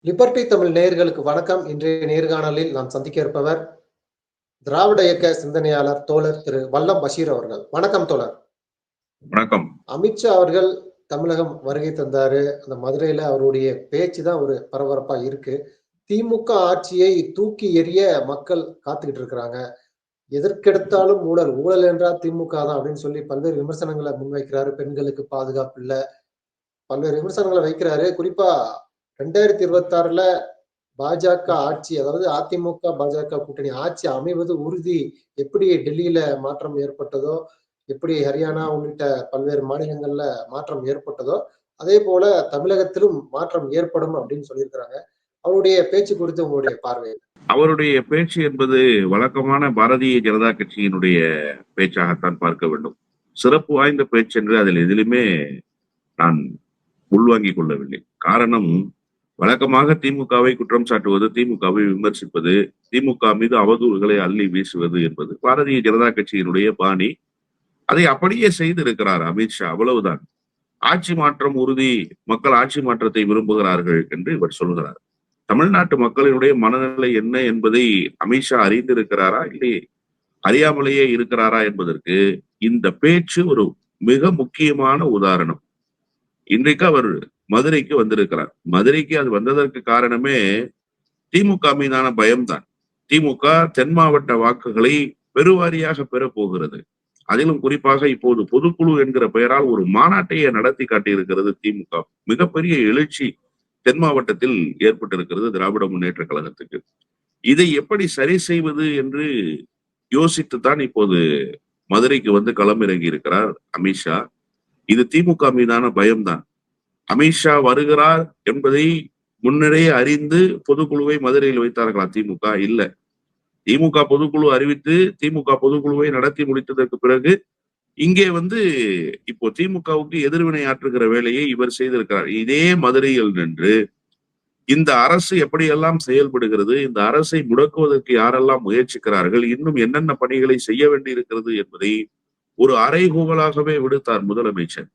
Liberty Tamil நேயர்களுக்கு வணக்கம். இன்றைய நேர்காணலில் நாம் சந்திக்க இருப்பவர் திராவிட இயக்க சிந்தனையாளர் தோழர் திரு வல்லம் பஷீர் அவர்கள். வணக்கம் தோழர். வணக்கம். அமித்ஷா அவர்கள் தமிழகம் வருகை தந்தாரு. அந்த மதுரையில அவருடைய பேச்சு தான் ஒரு பரபரப்பா இருக்கு. திமுக ஆட்சியை தூக்கி எறிய மக்கள் காத்துக்கிட்டு இருக்கிறாங்க. எதற்கெடுத்தாலும் ஊழல் ஊழல் என்றால் திமுக தான் அப்படின்னு சொல்லி பல்வேறு விமர்சனங்களை முன்வைக்கிறாரு. பெண்களுக்கு பாதுகாப்பு இல்ல. பல்வேறு விமர்சனங்களை வைக்கிறாரு. குறிப்பா ரெண்டாயிரத்தி இருபத்தி ஆறுல பாஜக ஆட்சி அதாவது அதிமுக பாஜக கூட்டணி ஆட்சி அமைவது உறுதி. எப்படி டெல்லியில மாற்றம் ஏற்பட்டதோ எப்படி ஹரியானா உள்ளிட்ட பல்வேறு மாநிலங்கள்ல மாற்றம் ஏற்பட்டதோ அதே போல தமிழகத்திலும் மாற்றம் ஏற்படும் அப்படின்னு சொல்லியிருக்கிறாங்க. அவருடைய பேச்சு குறித்து உங்களுடைய பார்வை அவருடைய பேச்சு என்பது வழக்கமான பாரதிய ஜனதா கட்சியினுடைய பேச்சாகத்தான் பார்க்க வேண்டும். சிறப்பு வாய்ந்த பேச்சு என்று அதில் எதிலுமே நான் உள்வாங்கிக் கொள்ளவில்லை. காரணம் வழக்கமாக திமுகவை குற்றம் சாட்டுவது திமுகவை விமர்சிப்பது திமுக மீது அவதூறுகளை அள்ளி வீசுவது என்பது பாரதிய ஜனதா கட்சியினுடைய பாணி. அதை அப்படியே செய்திருக்கிறார் அமித்ஷா அவ்வளவுதான். ஆட்சி மாற்றம் உறுதி மக்கள் ஆட்சி மாற்றத்தை விரும்புகிறார்கள் என்று இவர் சொல்கிறார். தமிழ்நாட்டு மக்களினுடைய மனநிலை என்ன என்பதை அமித்ஷா அறிந்திருக்கிறாரா? இல்லை அறியாமலேயே இருக்கிறாரா என்பதற்கு இந்த பேச்சு ஒரு மிக முக்கியமான உதாரணம். இன்றைக்கு அவர் மதுரைக்கு வந்திருக்கிறார். மதுரைக்கு அது வந்ததற்கு காரணமே திமுக மீதான பயம்தான். திமுக தென் மாவட்ட வாக்குகளை பெருவாரியாக பெறப்போகிறது அதிலும் குறிப்பாக இப்போது பொதுக்குழு என்கிற பெயரால் ஒரு மாநாட்டையே நடத்தி காட்டியிருக்கிறது திமுக. மிகப்பெரிய எழுச்சி தென் மாவட்டத்தில் ஏற்பட்டிருக்கிறது திராவிட முன்னேற்ற கழகத்துக்கு. இதை எப்படி சரி செய்வது என்று யோசித்துத்தான் இப்போது மதுரைக்கு வந்து களமிறங்கி இருக்கிறார் அமித்ஷா. இது திமுக மீதான பயம்தான். அமித்ஷா வருகிறார் என்பதை முன்னரே அறிந்து பொதுக்குழுவை மதுரையில் வைத்தார்களா? திமுக? இல்ல. திமுக பொதுக்குழு அறிவித்து திமுக பொதுக்குழுவை நடத்தி முடித்ததற்கு பிறகு இங்கே வந்து இப்போ திமுகவுக்கு எதிர்வினை ஆற்றுகிற வேலையை இவர் செய்திருக்கிறார். இதே மதுரையில் நின்று இந்த அரசு எப்படியெல்லாம் செயல்படுகிறது இந்த அரசை முடக்குவதற்கு யாரெல்லாம் முயற்சிக்கிறார்கள் இன்னும் என்னென்ன பணிகளை செய்ய வேண்டியிருக்கிறது என்பதை ஒரு அறைகூவலாகவே விடுத்தார் முதலமைச்சர்.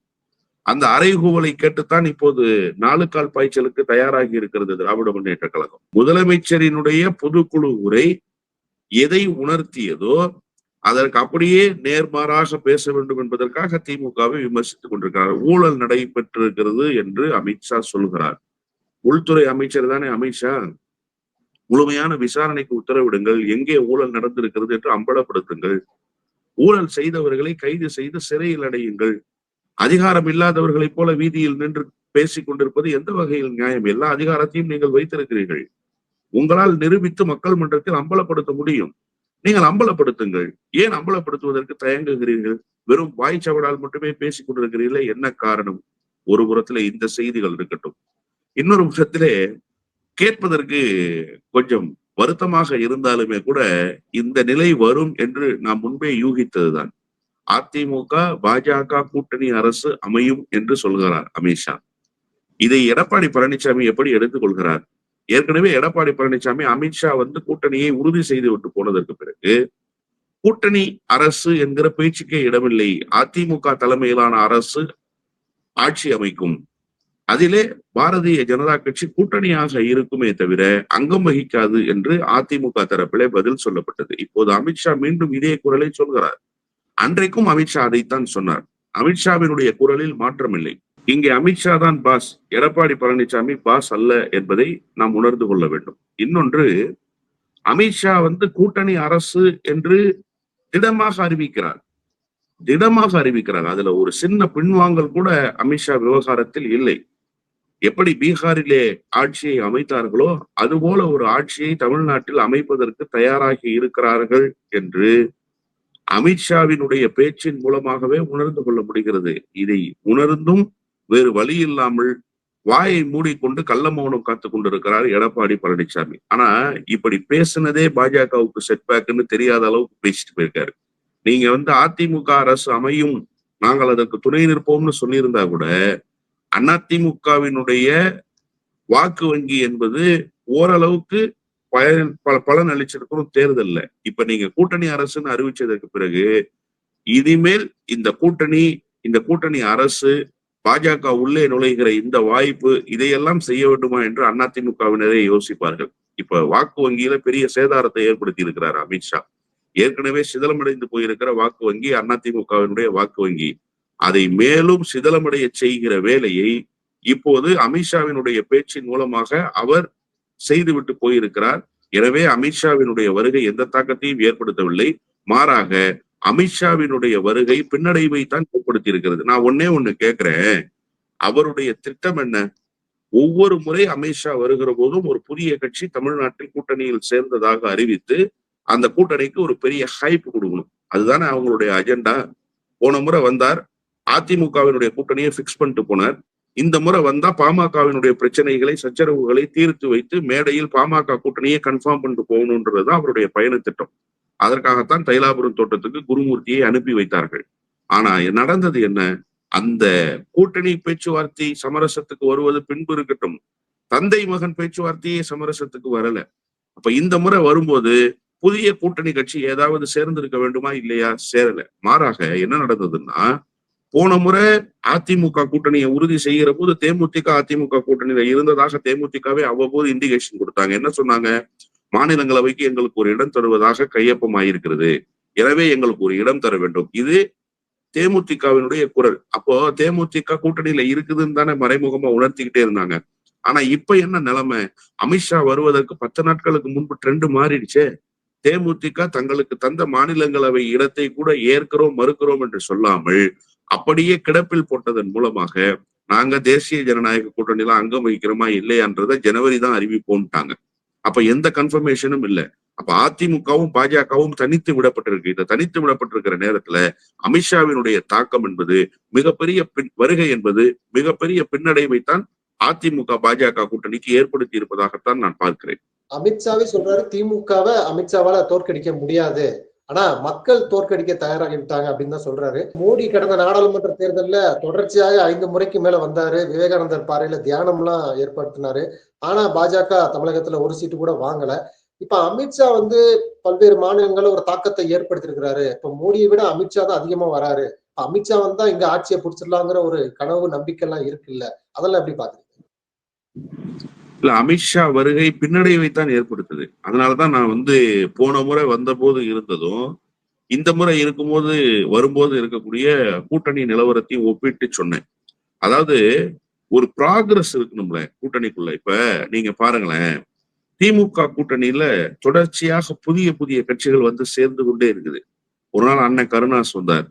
அந்த அறைகூவலை கேட்டுத்தான் இப்போது நாலு கால் பாய்ச்சலுக்கு தயாராகி இருக்கிறது திராவிட முன்னேற்ற கழகம். முதலமைச்சரினுடைய பொதுக்குழு உரை எதை உணர்த்தியதோ அதற்கு அப்படியே நேர்மாறாக பேச வேண்டும் என்பதற்காக திமுகவை விமர்சித்துக் கொண்டிருக்கிறார். ஊழல் நடைபெற்றிருக்கிறது என்று அமித்ஷா சொல்கிறார். உள்துறை அமைச்சர் தானே அமித்ஷா முழுமையான விசாரணைக்கு உத்தரவிடுங்கள். எங்கே ஊழல் நடந்திருக்கிறது என்று அம்பலப்படுத்துங்கள். ஊழல் செய்தவர்களை கைது செய்து சிறையில் அடையுங்கள். அதிகாரம் இல்லாதவர்களைப் போல வீதியில் நின்று பேசிக் கொண்டிருப்பது எந்த வகையில் நியாயம்? எல்லா அதிகாரத்தையும் நீங்கள் வைத்திருக்கிறீர்கள். உங்களால் நிரூபித்து மக்கள் மன்றத்தில் அம்பலப்படுத்த முடியும். நீங்கள் அம்பலப்படுத்துங்கள். ஏன் அம்பலப்படுத்துவதற்கு தயங்குகிறீர்கள்? வெறும் வாய்ச்சவடால் மட்டுமே பேசிக் கொண்டிருக்கிறீர்களே என்ன காரணம்? ஒரு புறத்துல இந்த செய்திகள் இருக்கட்டும். இன்னொரு புறத்திலே கேட்பதற்கு கொஞ்சம் வருத்தமாக இருந்தாலுமே கூட இந்த நிலை வரும் என்று நாம் முன்பே யூகித்ததுதான். அதிமுக பாஜக கூட்டணி அரசு அமையும் என்று சொல்கிறார் அமித்ஷா இதை எடப்பாடி பழனிசாமி எப்படி எடுத்துக்கொள்கிறார் ஏற்கனவே எடப்பாடி பழனிசாமி அமித்ஷா வந்து கூட்டணியை உறுதி செய்து விட்டு போனதற்கு பிறகு கூட்டணி அரசு என்கிற பேச்சுக்கே இடமில்லை. அதிமுக தலைமையிலான அரசு ஆட்சி அமைக்கும். அதிலே பாரதிய ஜனதா கட்சி கூட்டணியாக இருக்குமே தவிர அங்கம் வகிக்காது என்று அதிமுக தரப்பிலே பதில் சொல்லப்பட்டது. இப்போது அமித்ஷா மீண்டும் இதே குரலை சொல்கிறார். அன்றைக்கும் அமித்ஷா அதைத்தான் சொன்னார். அமித்ஷாவினுடைய குரலில் மாற்றமில்லை. இங்கே அமித்ஷா தான் பாஸ். எடப்பாடி பழனிசாமி பாஸ் அல்ல என்பதை நாம் உணர்ந்து கொள்ள வேண்டும். இன்னொன்று அமித்ஷா வந்து கூட்டணி அரசு என்று திடமாக அறிவிக்கிறார். திடமாக அறிவிக்கிறார். அதுல ஒரு சின்ன பின்வாங்கல் கூட அமித்ஷா விவகாரத்தில் இல்லை. எப்படி பீகாரிலே ஆட்சியை அமைத்தார்களோ அதுபோல ஒரு ஆட்சியை தமிழ்நாட்டில் அமைப்பதற்கு தயாராகி இருக்கிறார்கள் என்று அமித்ஷாவினுடைய பேச்சின் மூலமாகவே உணர்ந்து கொள்ள முடிகிறது. இதை உணர்ந்தும் வேறு வழி இல்லாமல் வாயை மூடிக்கொண்டு கள்ள மௌனம் காத்து கொண்டிருக்கிறார் எடப்பாடி பழனிசாமி ஆனா இப்படி பேசுனதே பாஜகவுக்கு செட்பேக்னு தெரியாத அளவுக்கு பேசிட்டு போயிருக்காரு. நீங்க வந்து அதிமுக அரசு அமையும் நாங்கள் அதற்கு துணை நிற்போம்னு சொல்லியிருந்தா கூட அதிமுகவினுடைய வாக்கு வங்கி என்பது ஓரளவுக்கு பயன் பல பலன் அளிச்சிருக்கிறோம் தேர்தல்ல. இப்ப நீங்க கூட்டணி அரசுன்னு அறிவிச்சதற்கு பிறகு இனிமேல் இந்த கூட்டணி இந்த கூட்டணி அரசு பாஜக உள்ளே நுழைகிற இந்த வாய்ப்பு இதையெல்லாம் செய்ய வேண்டுமா என்று அதிமுகவினரே யோசிப்பார்கள். இப்ப வாக்கு வங்கியில பெரிய சேதாரத்தை ஏற்படுத்தி இருக்கிறார் அமித்ஷா ஏற்கனவே சிதலமடைந்து போயிருக்கிற வாக்கு வங்கி அதிமுகவினுடைய வாக்கு வங்கி. அதை மேலும் சிதலமடைய செய்கிற வேலையை இப்போது அமித்ஷாவினுடைய பேச்சின் மூலமாக அவர் செய்துவிட்டு போயிருக்கிறார். எனவே அமித்ஷாவினுடைய வருகை எந்த தாக்கத்தையும் ஏற்படுத்தவில்லை. மாறாக அமித்ஷாவினுடைய வருகை பின்னடைவை தான் ஏற்படுத்தி இருக்கிறது நான் ஒன்னே ஒண்ணு கேட்கிறேன் அவருடைய திட்டம் என்ன? ஒவ்வொரு முறை அமித்ஷா வருகிற போதும் ஒரு புதிய கட்சி தமிழ்நாட்டில் கூட்டணியில் சேர்ந்ததாக அறிவித்து அந்த கூட்டணிக்கு ஒரு பெரிய ஹைப் கொடுக்கணும். அதுதானே அவங்களுடைய அஜெண்டா போன முறை வந்தார். அதிமுகவினுடைய கூட்டணியை பிக்ஸ் பண்ணிட்டு போனார். இந்த முறை வந்தா பாமகவினுடைய பிரச்சனைகளை சச்சரவுகளை தீர்த்து வைத்து மேடையில் பாமக கூட்டணியை கன்ஃபார்ம் பண்ணிட்டு போகணுன்றதுதான் அவருடைய பயண திட்டம் அதற்காகத்தான் தைலாபுரம் தோட்டத்துக்கு குருமூர்த்தியை அனுப்பி வைத்தார்கள். ஆனா நடந்தது என்ன? அந்த கூட்டணி பேச்சுவார்த்தை சமரசத்துக்கு வருவது பின்பு இருக்கட்டும். தந்தை மகன் பேச்சுவார்த்தையே சமரசத்துக்கு வரல. அப்ப இந்த முறை வரும்போது புதிய கூட்டணி கட்சி ஏதாவது சேர்ந்திருக்க வேண்டுமா? இல்லையா? சேரல. மாறாக என்ன நடந்ததுன்னா போன முறை அதிமுக கூட்டணியை உறுதி செய்கிற போது தேமுதிக அதிமுக கூட்டணியில இருந்ததாக தேமுதிகவே அவ்வப்போது இண்டிகேஷன் கொடுத்தாங்க. என்ன சொன்னாங்க? மாநிலங்களவைக்கு எங்களுக்கு ஒரு இடம் தருவதாக கையொப்பமாயிருக்கிறது. எனவே எங்களுக்கு ஒரு இடம் தர வேண்டும். இது தேமுதிகவினுடைய குரல். அப்போ தேமுதிக கூட்டணியில இருக்குதுன்னு தானே மறைமுகமா உணர்த்திக்கிட்டே இருந்தாங்க. ஆனா இப்ப என்ன நிலைமை? அமித்ஷா வருவதற்கு பத்து நாட்களுக்கு முன்பு ட்ரெண்ட் மாறிடுச்சே. தேமுதிக தங்களுக்கு தந்த மாநிலங்களவை இடத்தை கூட ஏற்கிறோம் மறுக்கிறோம் என்று சொல்லாமல் அப்படியே கிடப்பில் போட்டதன் மூலமாக நாங்க தேசிய ஜனநாயக கூட்டணியில அங்கம் வகிக்கிறோமா இல்லையான்றத ஜனவரி தான் அறிவிப்போம்ட்டாங்க. அப்ப எந்த கன்ஃபர்மேஷனும் இல்ல. அப்ப அதிமுகவும் பாஜகவும் தனித்து விடப்பட்டிருக்கு. இந்த தனித்து விடப்பட்டிருக்கிற நேரத்துல அமித்ஷாவினுடைய தாக்கம் என்பது மிகப்பெரிய பின் வருகை என்பது மிகப்பெரிய பின்னடைவைத்தான் அதிமுக பாஜக கூட்டணிக்கு ஏற்படுத்தி இருப்பதாகத்தான் நான் பார்க்கிறேன். அமித்ஷாவே சொல்றாரு திமுகவை அமித்ஷாவால தோற்கடிக்க முடியாது. ஆனா மக்கள் தோற்கடிக்க தயாராகிவிட்டாங்க அப்படின்னு தான் சொல்றாரு. மோடி கடந்த நாடாளுமன்ற தேர்தல்ல தொடர்ச்சியாக ஐந்து முறைக்கு மேல வந்தாரு. விவேகானந்தர் பாறையில தியானம் எல்லாம் ஏற்படுத்தினாரு. ஆனா பாஜக தமிழகத்துல ஒரு சீட்டு கூட வாங்கல. இப்ப அமித்ஷா வந்து பல்வேறு மாநிலங்கள்ல ஒரு தாக்கத்தை ஏற்படுத்திருக்கிறாரு இப்ப மோடியை விட அமித்ஷா தான் அதிகமா வராரு. அமித்ஷா வந்தா இங்க ஆட்சியை பிடிச்சிடலாங்கிற ஒரு கனவு நம்பிக்கை எல்லாம் இருக்குல்ல. அதெல்லாம் எப்படி பாக்குறீங்க? இல்ல அமித்ஷா வருகை பின்னடைவைத்தான் ஏற்படுத்துது. அதனாலதான் நான் வந்து போன முறை வந்தபோது இருந்ததும் இந்த முறை இருக்கும்போது வரும்போது இருக்கக்கூடிய கூட்டணி நிலவரத்தையும் ஒப்பிட்டு சொன்னேன். அதாவது ஒரு ப்ராக்ரஸ் இருக்கணும்ல கூட்டணிக்குள்ள. இப்ப நீங்க பாருங்களேன் திமுக கூட்டணியில தொடர்ச்சியாக புதிய புதிய கட்சிகள் வந்து சேர்ந்து கொண்டே இருக்குது. ஒரு நாள் அண்ணன் கருணாஸ் வந்தார்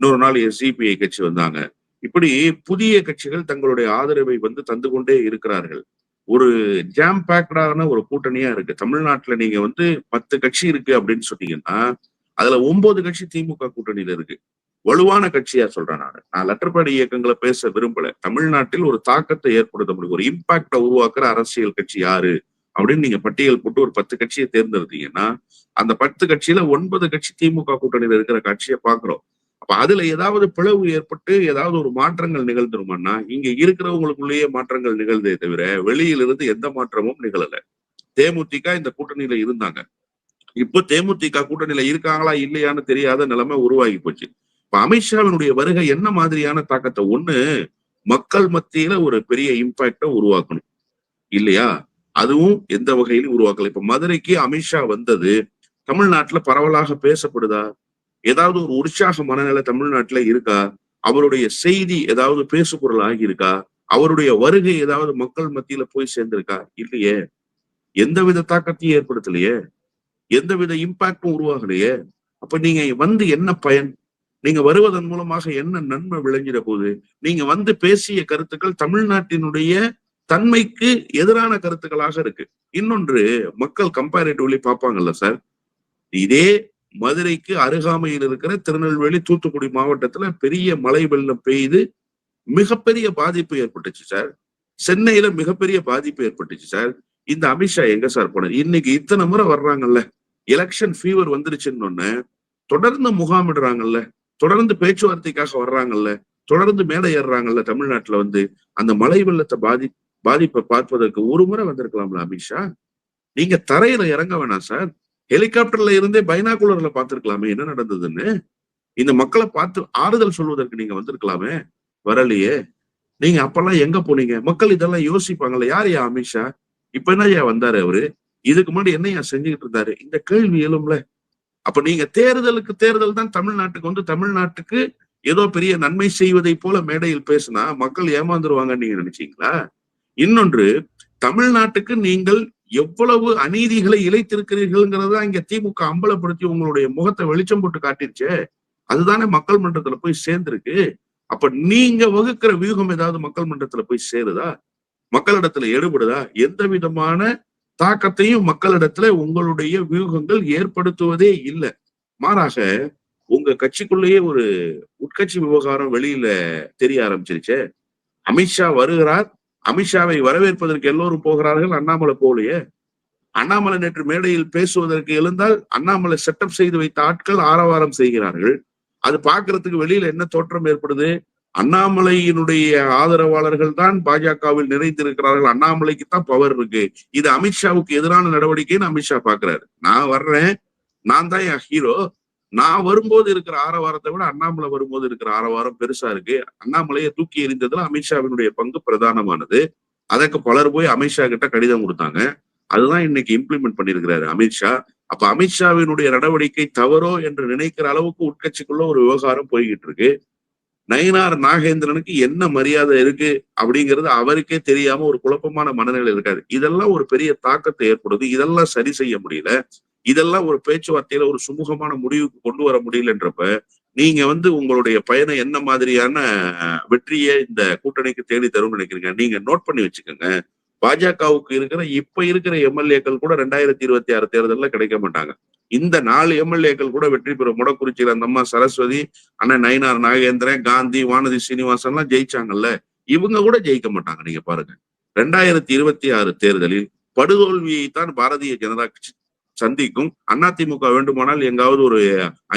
இன்னொரு நாள் சிபிஐ கட்சி வந்தாங்க. இப்படி புதிய கட்சிகள் தங்களுடைய ஆதரவை வந்து தந்து கொண்டே இருக்கிறார்கள். ஒரு ஜாம் பேக்டான ஒரு கூட்டணியா இருக்கு. தமிழ்நாட்டுல நீங்க வந்து பத்து கட்சி இருக்கு அப்படின்னு சொன்னீங்கன்னா அதுல ஒன்பது கட்சி திமுக கூட்டணியில இருக்கு. வலுவான கட்சியா சொல்றேன் நான். நான் லெட்டர்பேட் இயக்கங்களை பேச விரும்பல. தமிழ்நாட்டில் ஒரு தாக்கத்தை ஏற்படுத்த முடியும். ஒரு இம்பாக்ட உருவாக்குற அரசியல் கட்சி யாரு? அப்படின்னு நீங்க பட்டியல் போட்டு ஒரு பத்து கட்சியை தேர்ந்தெடுத்தீங்கன்னா அந்த பத்து கட்சியில ஒன்பது கட்சி திமுக கூட்டணியில இருக்கிற கட்சியை பாக்குறோம் அப்ப அதுல ஏதாவது பிளவு ஏற்பட்டு ஏதாவது ஒரு மாற்றங்கள் நிகழ்ந்துருமான்னா இங்க இருக்கிறவங்களுக்குள்ளேயே மாற்றங்கள் நிகழ்ந்தே தவிர வெளியிலிருந்து எந்த மாற்றமும் நிகழல. தேமுதிக இந்த கூட்டணியில இருந்தாங்க. இப்போ தேமுதிக கூட்டணியில இருக்காங்களா இல்லையான்னு தெரியாத நிலைமை உருவாகி போச்சு. இப்ப அமித்ஷாவினுடைய வருகை என்ன மாதிரியான தாக்கத்தை? ஒண்ணு மக்கள் மத்தியில ஒரு பெரிய இம்பாக்ட உருவாக்கணும். இல்லையா? அதுவும் எந்த வகையிலும் உருவாக்கல. இப்ப மதுரைக்கு அமித்ஷா வந்தது தமிழ்நாட்டுல பரவலாக பேசப்படுதா? ஏதாவது ஒரு உற்சாக மனநிலை தமிழ்நாட்டுல இருக்கா? அவருடைய செய்தி ஏதாவது பேசு ஆகியிருக்கா அவருடைய வருகை ஏதாவது மக்கள் மத்தியில போய் சேர்ந்திருக்கா? இல்லையே. எந்தவித தாக்கத்தையும் ஏற்படுத்தலையே. எந்தவித இம்பாக்டும் உருவாகலையே. அப்ப நீங்க வந்து என்ன பயன்? நீங்க வருவதன் மூலமாக என்ன நன்மை விளைஞ்சிட போகுது? நீங்க வந்து பேசிய கருத்துக்கள் தமிழ்நாட்டினுடைய தன்மைக்கு எதிரான கருத்துக்களாக இருக்கு. இன்னொன்று மக்கள் கம்பேரிட்டிவ்லி பார்ப்பாங்கல்ல சார்? இதே மதுரைக்கு அருகாமையில் இருக்கிற திருநெல்வேலி தூத்துக்குடி மாவட்டத்துல பெரிய மழை வெள்ளம் பெய்து மிகப்பெரிய பாதிப்பு ஏற்பட்டுச்சு சார். சென்னையில மிகப்பெரிய பாதிப்பு ஏற்பட்டுச்சு சார். இந்த அமித்ஷா எங்க சார் போனார்? இன்னைக்கு இத்தனை முறை வர்றாங்கல்ல. எலெக்ஷன் ஃபீவர் வந்துருச்சுன்னு தொடர்ந்து முகாமிடுறாங்கல்ல தொடர்ந்து பேச்சுவார்த்தைக்காக வர்றாங்கல்ல தொடர்ந்து மேடை ஏறுறாங்கல்ல தமிழ்நாட்டுல வந்து அந்த மழை வெள்ளத்தை பாதி பாதிப்பை பார்ப்பதற்கு ஒரு முறை வந்திருக்கலாம்ல அமித்ஷா நீங்க தரையில இறங்க வேணாம் சார். ஹெலிகாப்டர்ல இருந்தே பைனாகுலர்ல பார்த்திருக்கலாமே என்ன நடந்ததுன்னு? இந்த மக்களை பார்த்து ஆறுதல் சொல்வதற்கு நீங்க வந்திருக்கலாமே? வரலையே. நீங்க அப்பெல்லாம் எங்க போனீங்க? மக்கள் இதெல்லாம் யோசிப்பாங்கல்ல. யார் யா அமித்ஷா? இப்ப என்னய்யா வந்தாரு அவரு? இதுக்கு முன்னாடி என்ன என்னையா செஞ்சுக்கிட்டு இருந்தாரு? இந்த கேள்வி எழும்ல. அப்ப நீங்க தேர்தலுக்கு தேர்தல் தான் தமிழ்நாட்டுக்கு வந்து தமிழ்நாட்டுக்கு ஏதோ பெரிய நன்மை செய்வதை போல மேடையில் பேசினா மக்கள் ஏமாந்துருவாங்கன்னு நீங்க நினைச்சீங்களா? இன்னொன்று தமிழ்நாட்டுக்கு நீங்கள் எவ்வளவு அநீதிகளை இழைத்திருக்கிறீர்கள்ங்கிறத இங்க திமுக அம்பலப்படுத்தி உங்களுடைய முகத்தை வெளிச்சம் போட்டு காட்டிருச்சே. அதுதானே மக்கள் மன்றத்துல போய் சேர்ந்திருக்கு. அப்ப நீங்க வகுக்கிற வியூகம் ஏதாவது மக்கள் மன்றத்துல போய் சேருதா? மக்களிடத்துல எடுபடுதா? எந்த விதமான தாக்கத்தையும் மக்களிடத்துல உங்களுடைய வியூகங்கள் ஏற்படுத்துவதே இல்லை. மாறாக உங்க கட்சிக்குள்ளேயே ஒரு உட்கட்சி விவகாரம் வெளியில தெரிய ஆரம்பிச்சிருச்சே. அமித்ஷா வருகிறார் அமித்ஷாவை வரவேற்பதற்கு எல்லோரும் போகிறார்கள் அண்ணாமலை போகலையே அண்ணாமலை நேற்று மேடையில் பேசுவதற்கு எழுந்தால் அண்ணாமலை செட்டப் செய்து வைத்த ஆட்கள் ஆரவாரம் செய்கிறார்கள். அது பாக்குறதுக்கு வெளியில என்ன தோற்றம் ஏற்படுது? அண்ணாமலையினுடைய ஆதரவாளர்கள் தான் பாஜகவில் நிறைந்திருக்கிறார்கள். அண்ணாமலைக்கு தான் பவர் இருக்கு. இது அமித்ஷாவுக்கு எதிரான நடவடிக்கைன்னு அமித்ஷா பாக்குறாரு நான் வர்றேன். நான் தான் என் ஹீரோ நான் வரும்போது இருக்கிற ஆரவாரத்தை விட அண்ணாமலை வரும்போது இருக்கிற ஆரவாரம் பெருசா இருக்கு. அண்ணாமலையை தூக்கி எறிந்ததுல அமித்ஷாவினுடைய பங்கு பிரதானமானது. அதற்கு பலர் போய் அமித்ஷா கிட்ட கடிதம் கொடுத்தாங்க. அதுதான் இன்னைக்கு இம்ப்ளிமெண்ட் பண்ணிருக்கிறாரு அமித்ஷா. அப்ப அமித்ஷாவினுடைய நடவடிக்கை தவறோ என்று நினைக்கிற அளவுக்கு உட்கட்சிக்குள்ள ஒரு விவகாரம் போய்கிட்டு இருக்கு. நயினார் நாகேந்திரனுக்கு என்ன மரியாதை இருக்கு அப்படிங்கிறது அவருக்கே தெரியாம ஒரு குழப்பமான மனநிலை இருக்காரு. இதெல்லாம் ஒரு பெரிய தாக்கத்தை ஏற்படுது. இதெல்லாம் சரி செய்ய முடியல. இதெல்லாம் ஒரு பேச்சுவார்த்தையில ஒரு சுமூகமான முடிவுக்கு கொண்டு வர முடியலன்றப்ப நீங்க வந்து உங்களுடைய பயணம் என்ன மாதிரியான வெற்றியை இந்த கூட்டணிக்கு தேடி தரும்னு நினைக்கிறீங்க? நீங்க நோட் பண்ணி வச்சுக்கோங்க. பாஜகவுக்கு இருக்கிற இப்ப இருக்கிற எம்எல்ஏக்கள் கூட ரெண்டாயிரத்தி இருபத்தி ஆறு தேர்தலில் கிடைக்க மாட்டாங்க. இந்த நாலு எம்எல்ஏக்கள் கூட வெற்றி பெறும். முடக்குறிச்சியில் அந்த அம்மா சரஸ்வதி அண்ணன் நயினார் நாகேந்திரன் காந்தி வானதி சீனிவாசன் எல்லாம் ஜெயிச்சாங்கல்ல. இவங்க கூட ஜெயிக்க மாட்டாங்க நீங்க பாருங்க. ரெண்டாயிரத்தி இருபத்தி ஆறு தேர்தலில் படுதோல்வியை தான் பாரதிய ஜனதா கட்சி சந்திக்கும். அதிமுக வேண்டுமானால் எங்காவது ஒரு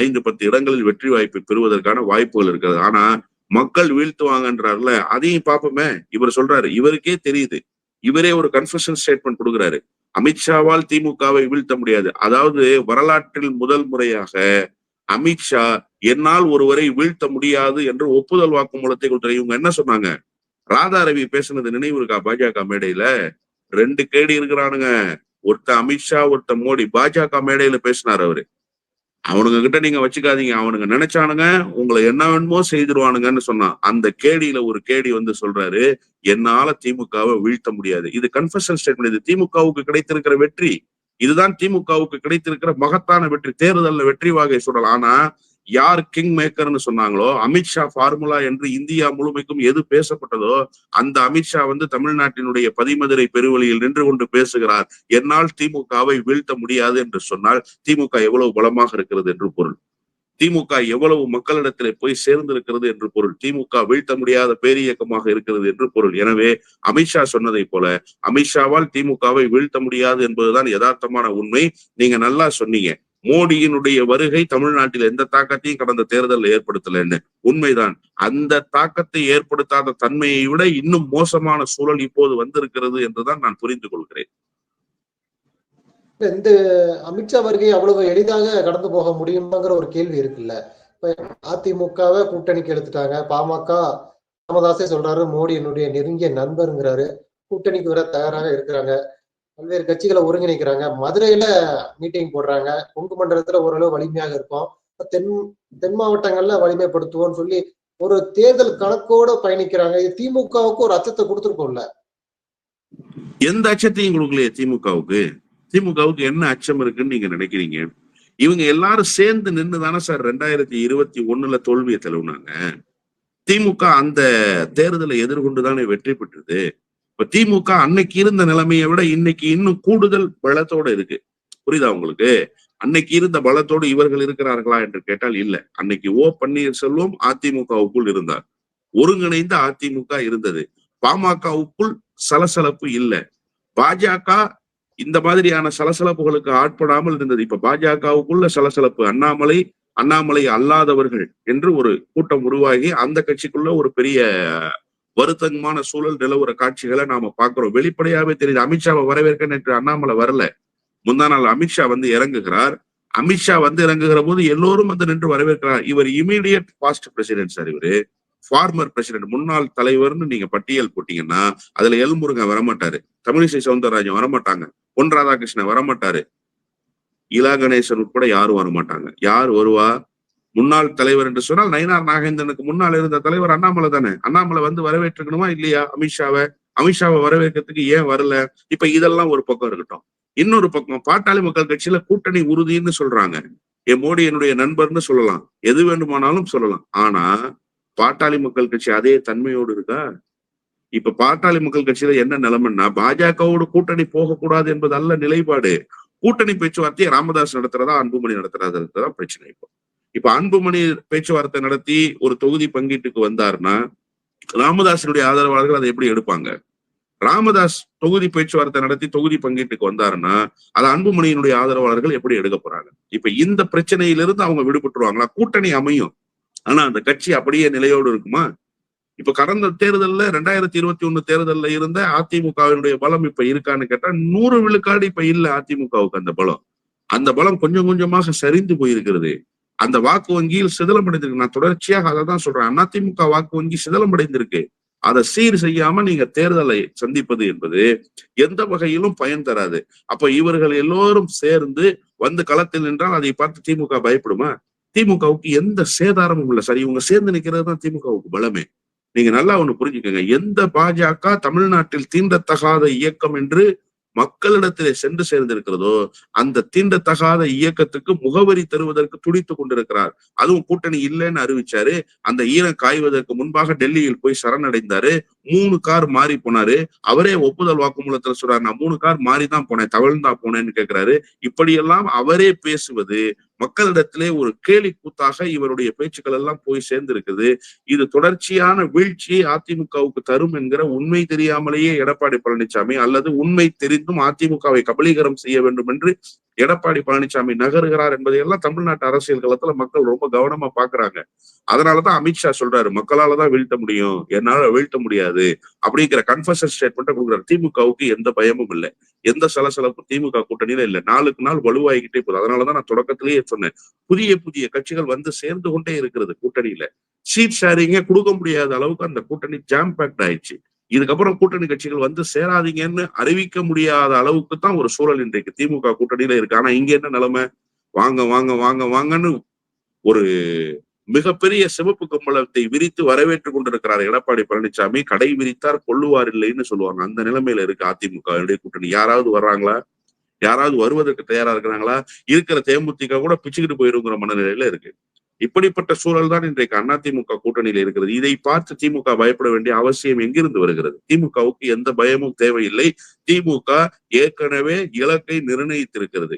ஐந்து பத்து இடங்களில் வெற்றி வாய்ப்பை பெறுவதற்கான வாய்ப்புகள் இருக்கிறது. ஆனா மக்கள் வீழ்த்துவாங்கன்றார்ல அதையும் பார்ப்போமே. இவர் சொல்றாரு இவருக்கே தெரியுது. இவரே ஒரு கன்ஃபஷன் ஸ்டேட்மெண்ட் கொடுக்குறாரு. அமித்ஷாவால் திமுகவை வீழ்த்த முடியாது. அதாவது வரலாற்றில் முதல் முறையாக அமித்ஷா என்னால் ஒருவரை வீழ்த்த முடியாது என்று ஒப்புதல் வாக்குமூலத்தை கொடுத்தாரு. இவங்க என்ன சொன்னாங்க? ராதா ரவி பேசுனது நினைவு இருக்கா பாஜக மேடையில? ரெண்டு கேடி இருக்கிறானுங்க. ஒருத்த அமித்ஷா ஒருத்த மோடி பாஜக மேடையில பேசினார் அவரு. அவனுங்க கிட்ட நீங்க வச்சுக்காதீங்க. அவனுங்க நினைச்சானுங்க உங்களை என்ன வேணுமோ செய்திருவானுங்கன்னு சொன்னான். அந்த கேடியில ஒரு கேடி வந்து சொல்றாரு என்னால திமுகவை வீழ்த்த முடியாது. இது கன்ஃபஷன் ஸ்டேட்மெண்ட் இது திமுகவுக்கு கிடைத்திருக்கிற வெற்றி. இதுதான் திமுகவுக்கு கிடைத்திருக்கிற மகத்தான வெற்றி. தேர்தல்ல வெற்றி வாகை சொல்லலாம் ஆனா யார் கிங் மேக்கர்னு சொன்னாங்களோ அமித்ஷா ஃபார்முலா என்று இந்தியா முழுமைக்கும் எது பேசப்பட்டதோ அந்த அமித்ஷா வந்து தமிழ்நாட்டினுடைய பதிமதுரை பெருவழியில் நின்று கொண்டு பேசுகிறார். என்னால் திமுகவை வீழ்த்த முடியாது என்று சொன்னால் திமுக எவ்வளவு பலமாக இருக்கிறது என்று பொருள். திமுக எவ்வளவு மக்களிடத்திலே போய் சேர்ந்திருக்கிறது என்று பொருள். திமுக வீழ்த்த முடியாத பேரியக்கமாக இருக்கிறது என்று பொருள். எனவே அமித்ஷா சொன்னதை போல அமித்ஷாவால் திமுகவை வீழ்த்த முடியாது என்பதுதான் யதார்த்தமான உண்மை. நீங்க நல்லா சொன்னீங்க. மோடியினுடைய வருகை தமிழ்நாட்டில் எந்த தாக்கத்தையும் கடந்த தேர்தலில் ஏற்படுத்தலன்னு உண்மைதான். அந்த தாக்கத்தை ஏற்படுத்தாத தன்மையை விட இன்னும் மோசமான சூழல் இப்போது வந்திருக்கிறது என்றுதான் நான் புரிந்து கொள்கிறேன். இந்த அமித்ஷா வருகை அவ்வளவு எளிதாக கடந்து போக முடியுமாங்கிற ஒரு கேள்வி இருக்குல்ல. இப்ப அதிமுகவை கூட்டணிக்கு எடுத்துட்டாங்க. பாமக ராமதாசே சொல்றாரு மோடி என்னுடைய நெருங்கிய நண்பருங்கிறாரு. கூட்டணிக்கு வர தயாராக இருக்கிறாங்க. பல்வேறு கட்சிகளை ஒருங்கிணைக்கிறாங்க. மதுரையில மீட்டிங் போடுறாங்க. கொங்கு மண்டலத்துல ஓரளவு வலிமையாக இருக்கும். தென் தென் மாவட்டங்கள்ல வலிமைப்படுத்துவோம்னு சொல்லி ஒரு தேர்தல் கணக்கோட பயணிக்கிறாங்க. இது திமுகவுக்கு ஒரு அச்சத்தை கொடுத்துருக்கோம்ல. எந்த அச்சத்தையும் கொடுக்கலையே திமுகவுக்கு? திமுகவுக்கு என்ன அச்சம் இருக்குன்னு நீங்க நினைக்கிறீங்க? இவங்க எல்லாரும் சேர்ந்து நின்று தானே சார் ரெண்டாயிரத்தி இருபத்தி ஒண்ணுல தோல்வியை தழுவுனாங்க. திமுக அந்த தேர்தலை எதிர்கொண்டு தானே வெற்றி பெற்றது. இப்ப திமுக அன்னைக்கு இருந்த நிலைமையை விட இன்னைக்கு இன்னும் கூடுதல் பலத்தோட இருக்கு. புரியுதா உங்களுக்கு? அன்னைக்கு இருந்த பலத்தோடு இவர்கள் இருக்கிறார்களா என்று கேட்டால் இல்ல. அன்னைக்கு ஓ பன்னீர்செல்வம் அதிமுகவுக்குள் இருந்தார். ஒருங்கிணைந்த அதிமுக இருந்தது. பாமகவுக்குள் சலசலப்பு இல்லை. பாஜக இந்த மாதிரியான சலசலப்புகளுக்கு ஆட்படாமல் இருந்தது. இப்ப பாஜகவுக்குள்ள சலசலப்பு. அண்ணாமலை அண்ணாமலை அல்லாதவர்கள் என்று ஒரு கூட்டம் உருவாகி அந்த கட்சிக்குள்ள ஒரு பெரிய வருத்தமான சூழல் நிலவுற காட்சிகளை நாம பாக்குறோம் வெளிப்படையாவே தெரியுது. அமித்ஷாவை வரவேற்க நேற்று அண்ணாமலை வரல. முந்தா நாள் அமித்ஷா வந்து இறங்குகிறார். அமித்ஷா வந்து இறங்குகிற போது எல்லோரும் வந்து நின்று வரவேற்கிறார். இவர் இமீடியட் பாஸ்ட் பிரசிடென்ட் சார் இவரு. ஃபார்மர் பிரசிடென்ட் முன்னாள் தலைவர்னு நீங்க பட்டியல் போட்டீங்கன்னா அதுல எல்முருகன் வரமாட்டாரு. தமிழிசை சவுந்தரராஜன் வரமாட்டாங்க. பொன் ராதாகிருஷ்ணன் வரமாட்டாரு. இலா கணேசன் உட்பட யாரும் வரமாட்டாங்க. யார் வருவா? முன்னாள் தலைவர் என்று சொன்னால் நயினார் நாகேந்திரனுக்கு முன்னால் இருந்த தலைவர் அண்ணாமலை தானே? அண்ணாமலை வந்து வரவேற்றுக்கணுமா இல்லையா? அமித்ஷாவை. அமித்ஷாவை வரவேற்கிறதுக்கு ஏன் வரல? இப்ப இதெல்லாம் ஒரு பக்கம் இருக்கட்டும். இன்னொரு பக்கம் பாட்டாளி மக்கள் கட்சியில கூட்டணி உறுதின்னு சொல்றாங்க. என் மோடி என்னுடைய நண்பர்னு சொல்லலாம். எது வேண்டுமானாலும் சொல்லலாம். ஆனா பாட்டாளி மக்கள் கட்சி அதே தன்மையோடு இருக்கா? இப்ப பாட்டாளி மக்கள் கட்சியில என்ன நிலைமைன்னா பாஜகவோடு கூட்டணி போகக்கூடாது என்பது அல்ல நிலைப்பாடு. கூட்டணி பேச்சுவார்த்தையை ராமதாஸ் நடத்துறதா அன்புமணி நடத்துறதா பிரச்சனை இப்போ. இப்ப அன்புமணி பேச்சுவார்த்தை நடத்தி ஒரு தொகுதி பங்கீட்டுக்கு வந்தாருன்னா ராமதாசனுடைய ஆதரவாளர்கள் அதை எப்படி எடுப்பாங்க? ராமதாஸ் தொகுதி பேச்சுவார்த்தை நடத்தி தொகுதி பங்கீட்டுக்கு வந்தாருன்னா அதை அன்புமணியினுடைய ஆதரவாளர்கள் எப்படி எடுக்க போறாங்க? இப்ப இந்த பிரச்சனையிலிருந்து அவங்க விடுபட்டுருவாங்களா? கூட்டணி அமையும். ஆனா அந்த கட்சி அப்படியே நிலையோடு இருக்குமா? இப்ப கடந்த தேர்தல்ல ரெண்டாயிரத்தி இருபத்தி ஒண்ணு தேர்தல்ல இருந்த அதிமுகவினுடைய பலம் இப்ப இருக்கான்னு கேட்டா நூறு விழுக்காடு இப்ப இல்ல அதிமுகவுக்கு அந்த பலம். அந்த பலம் கொஞ்சம் கொஞ்சமாக சரிந்து போயிருக்கிறது. அந்த வாக்கு வங்கியில் சிதலமடைந்திருக்கு. நான் தொடர்ச்சியாக அதை தான் சொல்றேன். அதிமுக வாக்கு வங்கி சிதலமடைந்திருக்கு. அதை சீர் செய்யாம நீங்க தேர்தலை சந்திப்பது என்பது எந்த வகையிலும் பயன் தராது. அப்ப இவர்கள் எல்லோரும் சேர்ந்து வந்து களத்தில் நின்றால் அதை பார்த்து திமுக பயப்படுமா? திமுகவுக்கு எந்த சேதாரமும் இல்லை. சரி இவங்க சேர்ந்து நிக்கிறது தான் திமுகவுக்கு பலமே. நீங்க நல்லா ஒண்ணு புரிஞ்சுக்கோங்க. எந்த பாஜக தமிழ்நாட்டில் தீண்டத்தகாத இயக்கம் என்று மக்களிடத்திலே சென்று சேர்ந்திருக்கிறதோ அந்த தீண்டத்தகாத இயக்கத்துக்கு முகவரி தருவதற்கு துடித்து கொண்டிருக்கிறார். அதுவும் கூட்டணி இல்லைன்னு அறிவிச்சாரு. அந்த ஈரம் காய்வதற்கு முன்பாக டெல்லியில் போய் சரணடைந்தாரு. மூணு கார் மாறி போனாரு. அவரே ஒப்புதல் வாக்குமூலத்துல சொல்றாரு நான் மூணு கார் மாறி தான் போனேன் தவழ்ந்தா போனேன்னு கேட்கிறாரு இப்படியெல்லாம் அவரே பேசுவது மக்களிடத்திலே ஒரு கேலி கூத்தாக இவருடைய பேச்சுக்கள் எல்லாம் போய் சேர்ந்திருக்குது. இது தொடர்ச்சியான வீழ்ச்சியை அதிமுகவுக்கு தரும் என்கிற உண்மை தெரியாமலேயே எடப்பாடி பழனிசாமி அல்லது உண்மை தெரிந்தும் அதிமுகவை கபலீகரம் செய்ய வேண்டும் என்று எடப்பாடி பழனிசாமி நகருகிறார் என்பதையெல்லாம் தமிழ்நாட்டு அரசியல் களத்துல மக்கள் ரொம்ப கவனமா பாக்குறாங்க. அதனாலதான் அமித்ஷா சொல்றாரு மக்களாலதான் வீழ்த்த முடியும் என்னால வீழ்த்த முடியாது அப்படிங்கிற கன்ஃபர்ஷன் ஸ்டேட்மெண்ட்டை கொடுக்குறாரு. திமுகவுக்கு எந்த பயமும் இல்லை. எந்த சலசலப்பு திமுக கூட்டணியில இல்லை. நாளுக்கு நாள் வலுவாகிக்கிட்டே போகுது. அதனாலதான் நான் தொடக்கத்திலேயே சொன்னேன். புதிய புதிய கட்சிகள் வந்து சேர்ந்து கொண்டே இருக்கிறது கூட்டணியில. சீட் ஷேரிங்கே கொடுக்க முடியாத அளவுக்கு அந்த கூட்டணி ஜாம் பேக்ட் ஆயிடுச்சு. இதுக்கப்புறம் கூட்டணி கட்சிகள் வந்து சேராதீங்கன்னு அறிவிக்க முடியாத அளவுக்கு தான் ஒரு சூழல் இன்றைக்கு திமுக கூட்டணியில இருக்கு. ஆனா இங்க என்ன நிலைமை? வாங்க வாங்க வாங்க வாங்கன்னு ஒரு மிகப்பெரிய சிவப்பு கம்பளத்தை விரித்து வரவேற்றுக் கொண்டிருக்கிறார் எடப்பாடி பழனிசாமி. கடை விரித்தார் கொள்ளுவார் இல்லைன்னு சொல்லுவாங்க. அந்த நிலைமையில இருக்கு அதிமுக. கூட்டணி. யாராவது வர்றாங்களா? யாராவது வருவதற்கு தயாரா இருக்கிறாங்களா? இருக்கிற தேமுதிக கூட பிச்சுக்கிட்டு போயிருங்கிற மனநிலையில இருக்கு. இப்படிப்பட்ட சூழல் தான் இன்றைக்கு அதிமுக கூட்டணியில இருக்கிறது. இதை பார்த்து திமுக பயப்பட வேண்டிய அவசியம் எங்கிருந்து வருகிறது? திமுகவுக்கு எந்த பயமும் தேவையில்லை. திமுக ஏற்கனவே இலக்கை நிர்ணயித்திருக்கிறது.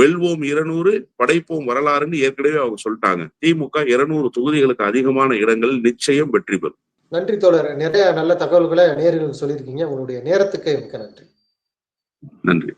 வெல்வோம் இருநூறு படைப்போம் வரலாறுன்னு ஏற்கனவே அவங்க சொல்லிட்டாங்க. திமுக இருநூறு தொகுதிகளுக்கு அதிகமான இடங்களில் நிச்சயம் வெற்றி பெறும். நன்றி தோழர். நிறைய நல்ல தகவல்களை நேர்களுக்கு சொல்லியிருக்கீங்க. உங்களுடைய நேரத்துக்கு மிக்க நன்றி. நன்றி.